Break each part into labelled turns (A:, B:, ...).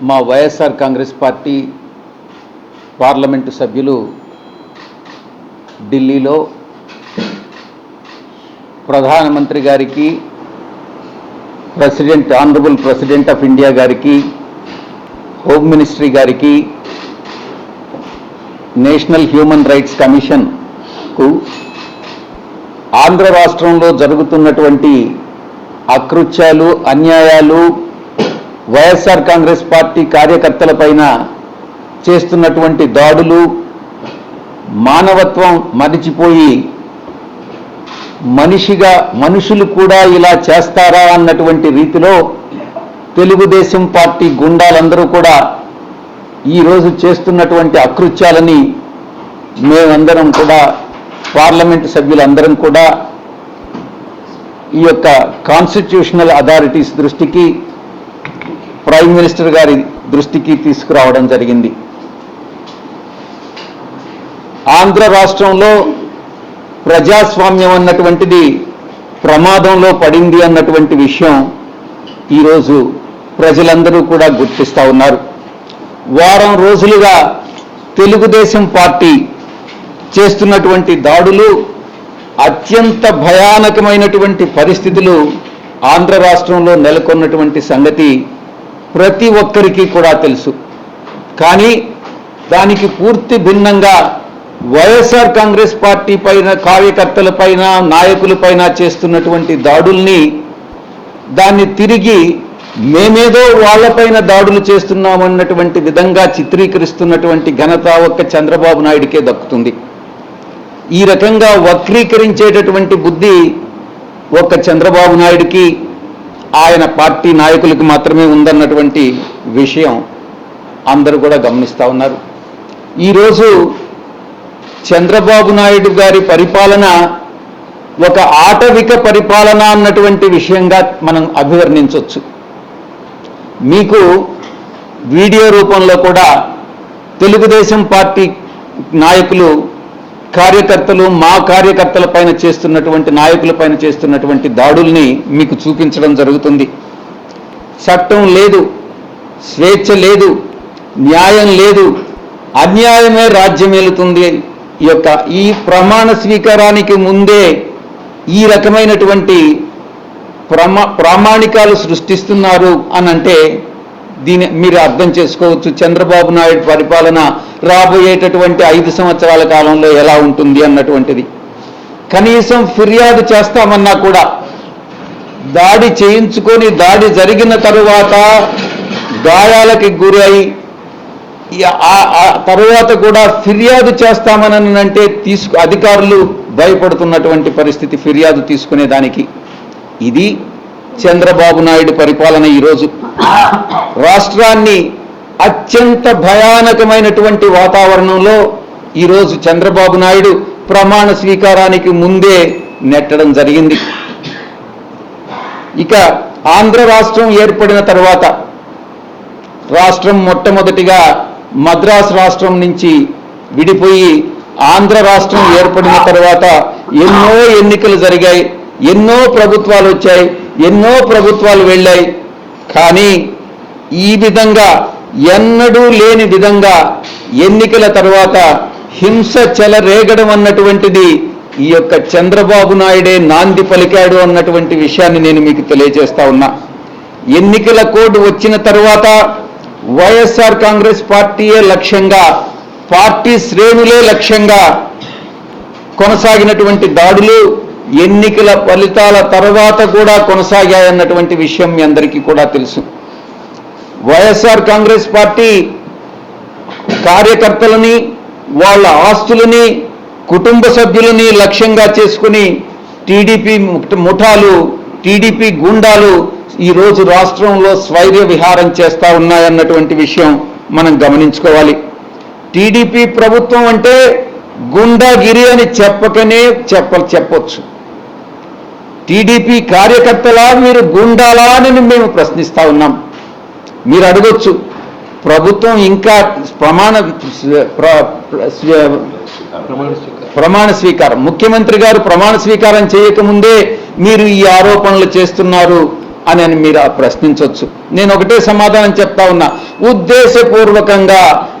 A: మా YSR Congress party parliament సభ్యులు ఢిల్లీలో ప్రధానమంత్రి గారికి president honourable president of India గారికి హోమ్ మినిస్ట్రీ గారికి నేషనల్ హ్యూమన్ రైట్స్ కమిషన్కు ఆంధ్ర రాష్ట్రంలో జరుగుతున్నటువంటి అకృత్యాలు అన్యాయాలు వైఎస్ఆర్ కాంగ్రెస్ పార్టీ కార్యకర్తలపైన చేస్తున్నటువంటి దాడులు మానవత్వం మరిచిపోయి మనిషిగా మనుషులు కూడా ఇలా చేస్తారా అన్నటువంటి రీతిలో తెలుగుదేశం పార్టీ గుండాలందరూ కూడా ఈరోజు చేస్తున్నటువంటి అకృత్యాలని మేమందరం కూడా పార్లమెంటు సభ్యులందరం కూడా ఈ యొక్క కాన్స్టిట్యూషనల్ అథారిటీస్ దృష్టికి ప్రైమ్ మినిస్టర్ గారి దృష్టికి తీసుకురావడం జరిగింది. ఆంధ్ర రాష్ట్రంలో ప్రజాస్వామ్యం అన్నటువంటిది ప్రమాదంలో పడింది అన్నటువంటి విషయం ఈరోజు ప్రజలందరూ కూడా గుర్తిస్తూ ఉన్నారు. వారం రోజులుగా తెలుగుదేశం పార్టీ చేస్తున్నటువంటి దాడులు అత్యంత భయానకమైనటువంటి పరిస్థితులు ఆంధ్ర రాష్ట్రంలో నెలకొన్నటువంటి సంగతి ప్రతి ఒక్కరికి కూడా తెలుసు. కానీ దానికి పూర్తి భిన్నంగా వైఎస్ఆర్ కాంగ్రెస్ పార్టీ పైన కార్యకర్తలపైన నాయకులపైన చేస్తున్నటువంటి దాడుల్ని దాన్ని తిరిగి మేమేదో వాళ్ళపైన దాడులు చేస్తున్నామన్నటువంటి విధంగా చిత్రీకరిస్తున్నటువంటి ఘనత ఒక్క చంద్రబాబు నాయుడికే దక్కుతుంది. ఈ రకంగా వక్రీకరించేటటువంటి బుద్ధి ఒక్క చంద్రబాబు నాయుడికి ఆయన పార్టీ నాయకులకు మాత్రమే ఉందన్నటువంటి విషయం అందరూ కూడా గమనిస్తూ ఉన్నారు. ఈరోజు చంద్రబాబు నాయుడు గారి పరిపాలన ఒక ఆటవిక పరిపాలన అన్నటువంటి విషయంగా మనం అభివర్ణించవచ్చు మీకు వీడియో రూపంలో కూడా తెలుగుదేశం పార్టీ నాయకులు కార్యకర్తలు మా కార్యకర్తల పైన చేస్తున్నటువంటి నాయకుల పైన చేస్తున్నటువంటి దాడుల్ని మీకు చూపించడం జరుగుతుంది. చట్టం లేదు స్వేచ్ఛ లేదు న్యాయం లేదు అన్యాయమే రాజ్యమేలుతుంది ఈ యొక్క ఈ ప్రమాణ స్వీకారానికి ముందే ఈ రకమైనటువంటి ప్రమా ప్రామాణికాలు సృష్టిస్తున్నారు అని అంటే దీని మీరు అర్థం చేసుకోవచ్చు. చంద్రబాబు నాయుడు పరిపాలన రాబోయేటటువంటి ఐదు సంవత్సరాల కాలంలో ఎలా ఉంటుంది అన్నటువంటిది. కనీసం ఫిర్యాదు చేస్తామన్నా కూడా దాడి చేయించుకొని దాడి జరిగిన తరువాత గాయాలకి గురై తరువాత కూడా ఫిర్యాదు చేస్తామని అంటే తీసుకు అధికారులు భయపడుతున్నటువంటి పరిస్థితి ఫిర్యాదు తీసుకునే దానికి ఇది చంద్రబాబు నాయుడు పరిపాలన ఈరోజు. రాష్ట్రాన్ని అత్యంత భయానకమైనటువంటి వాతావరణంలో ఈరోజు చంద్రబాబు నాయుడు ప్రమాణ స్వీకారానికి ముందే నెట్టడం జరిగింది. ఇక ఆంధ్ర రాష్ట్రం ఏర్పడిన తర్వాత రాష్ట్రం మొట్టమొదటిగా మద్రాసు రాష్ట్రం నుంచి విడిపోయి ఆంధ్ర రాష్ట్రం ఏర్పడిన తర్వాత ఎన్నో ఎన్నికలు జరిగాయి ఎన్నో ప్రభుత్వాలు వచ్చాయి ఎన్నో ప్రభుత్వాలు వెళ్ళాయి. కానీ ఈ విధంగా ఎన్నడూ లేని విధంగా ఎన్నికల తర్వాత హింస చెలరేగడం అన్నటువంటిది ఈ యొక్క చంద్రబాబు నాయుడే నాంది పలికాడు అన్నటువంటి విషయాన్ని నేను మీకు తెలియజేస్తా ఉన్నా. ఎన్నికల కోడ్ వచ్చిన తర్వాత వైఎస్ఆర్ కాంగ్రెస్ పార్టీయే లక్ష్యంగా పార్టీ శ్రేణులే లక్ష్యంగా కొనసాగినటువంటి దాడులు ఎన్నికల ఫలితాల తర్వాత కూడా కొనసాగాయన్నటువంటి విషయం మీ అందరికీ కూడా తెలుసు. వైఎస్ఆర్ కాంగ్రెస్ పార్టీ కార్యకర్తలని వాళ్ళ ఆస్తులని కుటుంబ సభ్యులని లక్ష్యంగా చేసుకుని టీడీపీ ముఠాలు టీడీపీ గుండాలు ఈరోజు రాష్ట్రంలో స్వైర్య విహారం చేస్తా ఉన్నాయన్నటువంటి విషయం మనం గమనించుకోవాలి. టీడీపీ ప్రభుత్వం అంటే గుండాగిరి అని చెప్పకనే చెప్ప చెప్పొచ్చు. టీడీపీ కార్యకర్తలా మీరు గుండాలా అని మేము ప్రశ్నిస్తా ఉన్నాం. మీరు అడగొచ్చు. ప్రభుత్వం ఇంకా ప్రమాణ ప్ర- ప్ర- ప్రమాణ స్వీకారం. ముఖ్యమంత్రి గారు ప్రమాణ స్వీకారం చేయకముందే మీరు ఈ ఆరోపణలు చేస్తున్నారు అని అని మీరు ప్రశ్నించవచ్చు నేను ఒకటే సమాధానం చెప్తా ఉన్నా. ఉద్దేశపూర్వకంగా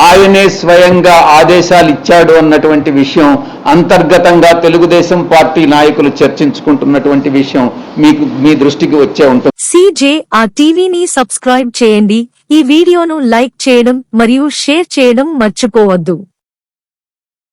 A: ఆయనే స్వయంగా ఆదేశాలు ఇచ్చాడు అన్నటువంటి విషయం అంతర్గతంగా తెలుగుదేశం పార్టీ నాయకులు చర్చించుకుంటున్నటువంటి విషయం మీకు మీ దృష్టికి వచ్చే ఉంటుంది.
B: సిజే ఆ టీవీని సబ్స్క్రైబ్ చేయండి. ఈ వీడియోను లైక్ చేయడం మరియు షేర్ చేయడం మర్చిపోవద్దు.